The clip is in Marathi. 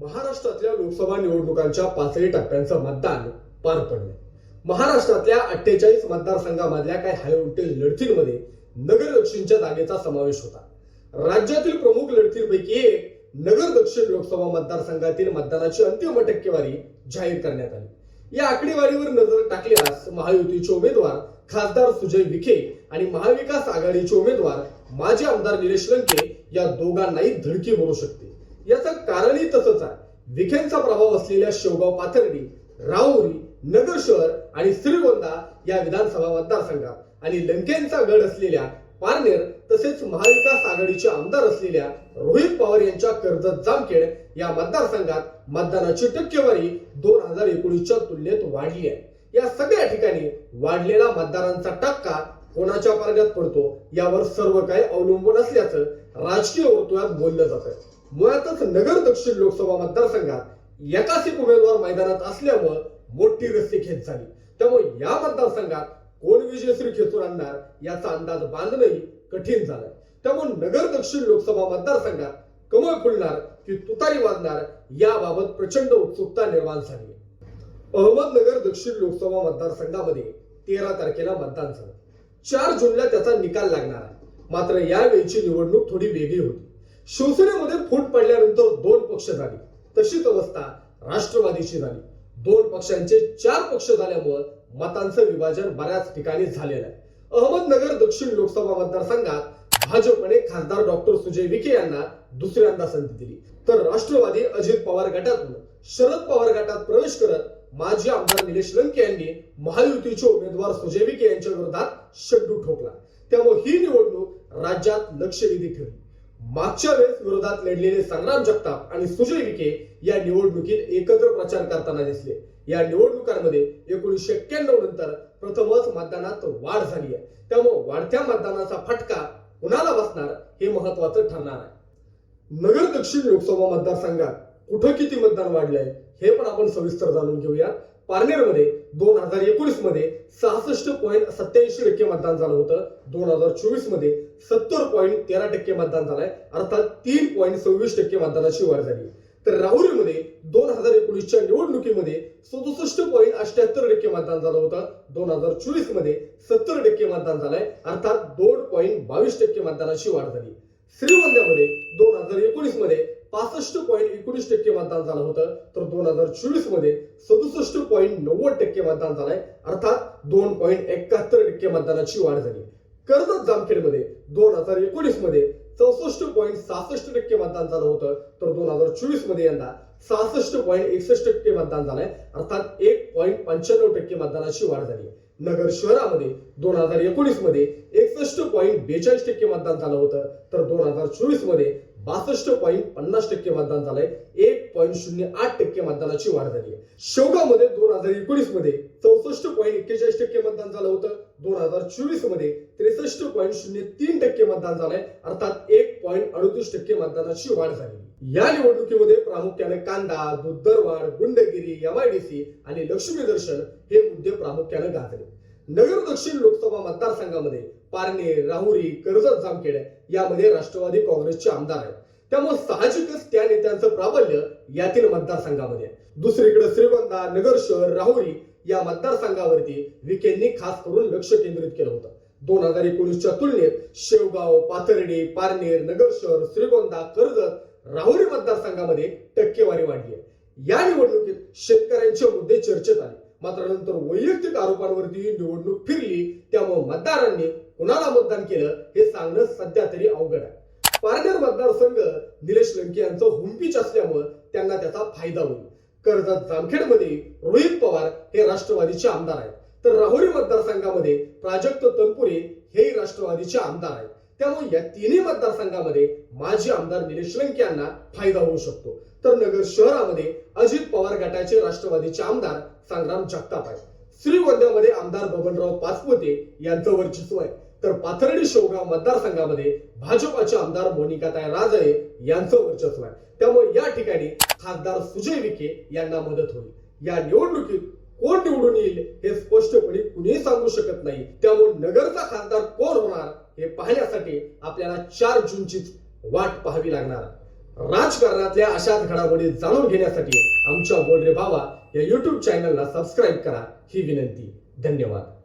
महाराष्ट्रातल्या लोकसभा निवडणुकांच्या पाचही टप्प्यांचं मतदान पार पडलं. महाराष्ट्रातल्या अठ्ठेचाळीस मतदारसंघामधल्या काही हायवोल्टेज लढतींमध्ये नगर दक्षिणच्या जागेचा समावेश होता. राज्यातील प्रमुख लढतींपैकी एक नगर दक्षिण लोकसभा मतदारसंघातील मतदानाची अंतिम टक्केवारी जाहीर करण्यात आली. या आकडेवारीवर नजर टाकल्यास महायुतीचे उमेदवार खासदार सुजय विखे आणि महाविकास आघाडीचे उमेदवार माजी आमदार निलेश लंके या दोघांनाही धडकी भरू शकते याचा कारणही तसंच आहे. विखेंचा प्रभाव असलेल्या शेवगाव पाथर्डी राहुरी नगर शहर आणि श्रीगोंदा या विधानसभा मतदारसंघात आणि लंकेंचा गड असलेल्या पारनेर तसेच महाविकास आघाडीचे आमदार असलेल्या रोहित पवार यांच्या कर्जत जामखेड या मतदारसंघात मतदानाची टक्केवारी दोन हजार एकोणीसच्या तुलनेत वाढली आहे. या सगळ्या ठिकाणी वाढलेला मतदारांचा टक्का कोणाच्या पारड्यात पडतो यावर सर्व काही अवलंबून असल्याचं राजकीय वर्तुळात बोललं जातं मुळातच नगर दक्षिण लोकसभा मतदारसंघात एकाच एक उमेदवार मैदानात असल्यामुळं मोठी रस्ती खेच झाली. त्यामुळे या मतदारसंघात कोण विजयश्री खेचून आणणार याचा अंदाज बांधणंही कठीण झालं त्यामुळे नगर दक्षिण लोकसभा मतदारसंघात कमळ फुलणार की तुतारी वाजणार याबाबत प्रचंड उत्सुकता निर्माण झाली. अहमदनगर दक्षिण लोकसभा मतदारसंघामध्ये तेरा तारखेला मतदान झालं. चार जूनला त्याचा निकाल लागणार आहे. मात्र यावेळीची निवडणूक थोडी वेगळी होती. शिवसेनेमध्ये फूट पडल्यानंतर दोन पक्ष झाले. तशीच अवस्था राष्ट्रवादीची झाली. दोन पक्षांचे चार पक्ष झाल्यामुळं मतांचं विभाजन बऱ्याच ठिकाणी झालेलं आहे. अहमदनगर दक्षिण लोकसभा मतदारसंघात भाजपने खासदार डॉक्टर सुजय विखे यांना दुसऱ्यांदा संधी दिली. तर राष्ट्रवादी अजित पवार गटातून शरद पवार गटात प्रवेश करत माजी आमदार निलेश लंके यांनी महायुतीचे उमेदवार सुजय विखे यांच्या विरोधात शड्डू ठोकला. त्यामुळे ही निवडणूक राज्यात लक्षवेधी ठरली. मागच्या वेळेस विरोधात लढलेले संग्राम जगताप आणि सुजय विखे या निवडणुकीत एकत्र प्रचार करताना दिसले. या निवडणुकांमध्ये एकोणीसशे एक्क्याण्णव नंतर प्रथमच मतदानात वाढ झाली आहे. त्यामुळे वाढत्या मतदानाचा फटका कुणाला बसणार हे महत्वाचं ठरणार आहे. नगर दक्षिण लोकसभा मतदारसंघात कुठं किती मतदान वाढलंय हे पण आपण सविस्तर जाणून घेऊया पारनेरमध्ये दोन हजार एकोणीसमध्ये सहासष्ट पॉईंट सत्याऐंशी टक्के मतदान झालं होतं. दोन हजार चोवीसमध्ये सत्तर पॉईंट तेरा टक्के मतदान झालंय. अर्थात तीन पॉईंट सव्वीस टक्के मतदानाची वाढ झाली. तर राहुरीमध्ये दोन हजार एकोणीसच्या निवडणुकीमध्ये सदुसष्ट पॉईंट अठ्याहत्तर टक्के मतदान झालं होतं. दोन हजार चोवीसमध्ये सत्तर टक्के मतदान झालंय. अर्थात दोन पॉईंट बावीस टक्के मतदानाची वाढ झाली. श्रीगोंद्यामध्ये दोन हजार पासष्ट पॉईंट एकोणीस टक्के मतदान झालं होतं. तर दोन हजार चोवीसमध्ये सदुसष्ट पॉईंट नव्वद टक्के मतदान झालंय. अर्थात दोन पॉईंट एकाहत्तर टक्के मतदानाची वाढ झाली. कर्जत जामखेडमध्ये दोन हजार एकोणीसमध्ये चौसष्ट पॉईंट सहासष्ट टक्के मतदान झालं होतं. तर दोन हजार चोवीसमध्ये यंदा सहासष्ट पॉईंट एकसष्ट टक्के मतदान झालंय. अर्थात एक पॉईंट पंच्याण्णव टक्के मतदानाची वाढ झाली. नगर शहरामध्ये दोन हजार एकोणीसमध्ये एकसष्ट पॉईंट बेचाळीस टक्के मतदान झालं होतं. तर दोन हजार चोवीसमध्ये बासष्ट पॉईंट पन्नास टक्के मतदान झालंय. एक पॉईंट शून्य आठ टक्के मतदानाची वाढ झाली आहे. शेवगावमध्ये दोन हजार एकोणीसमध्ये चौसष्ट पॉईंट एक्केचाळीस टक्के मतदान झालं होतं. दोन हजार चोवीसमध्ये त्रेसष्ट पॉईंट शून्य तीन टक्के मतदान झालंय. अर्थात एक पॉईंट अडतीस टक्के मतदानाची वाढ झाली. या निवडणुकीमध्ये प्रामुख्याने कांदा दूध गुंडगिरी एमआयडीसी आणि लक्ष्मी दर्शन हे मुद्दे प्रामुख्याने गाजले. नगर दक्षिण लोकसभा मतदारसंघामध्ये पारने राहुरी कर्जत जामखेड यामध्ये राष्ट्रवादी काँग्रेसचे आमदार आहेत. त्यामुळे साहजिकच त्या नेत्यांचं प्राबल्य यातील मतदारसंघामध्ये. आहे. दुसरीकडे श्रीगोंदा नगर शहर राहुरी या मतदारसंघावरती विखेंनी खास करून लक्ष केंद्रित केलं होतं. दोन हजार एकोणीसच्या तुलनेत शेवगाव पाथर्डी पारनेर नगर शहर श्रीगोंदा कर्जत राहुरी मतदारसंघामध्ये टक्केवारी वाढली आहे. या निवडणुकीत शेतकऱ्यांचे मुद्दे चर्चेत आले. मात्र नंतर वैयक्तिक आरोपांवरती ही निवडणूक फिरली त्यामुळे मतदारांनी कुणाला मतदान केलं हे सांगणं सध्या तरी अवघड आहे. पारनेर मतदारसंघ निलेश लंके यांचं हुंपीच असल्यामुळे त्यांना त्याचा फायदा होईल. कर्जत जामखेडमध्ये रोहित पवार हे राष्ट्रवादीचे आमदार आहेत. तर राहुरी मतदारसंघामध्ये प्राजक्त तनपुरे हेही राष्ट्रवादीचे आमदार आहेत. त्यामुळे या तिन्ही मतदारसंघामध्ये माजी आमदार निलेश लंके यांना फायदा होऊ शकतो. तर नगर शहरामध्ये अजित पवार गटाचे राष्ट्रवादीचे आमदार संग्राम जगताप आहेत. श्रीगोंद्यामध्ये आमदार बबनराव पाचपुते यांचं वर्चस्व आहे. तर पाथर्डी शेवगाव मतदारसंघामध्ये भाजपाचे आमदार मोनिकाताई राजळे यांचं वर्चस्व आहे. त्यामुळे या ठिकाणी खासदार सुजय विखे यांना मदत होईल. या निवडणुकीत कोण निवडून येईल हे स्पष्टपणे कुणीही सांगू शकत नाही. त्यामुळे नगरचा खासदार कोण होणार हे पाहण्यासाठी आपल्याला चार जूनचीच वाट पाहावी लागणार. राजकारणातल्या अशाच घडामोडी जाणून घेण्यासाठी आमच्या बोलरे भावा या युट्यूब चॅनलला सबस्क्राईब करा. ही विनंती. धन्यवाद.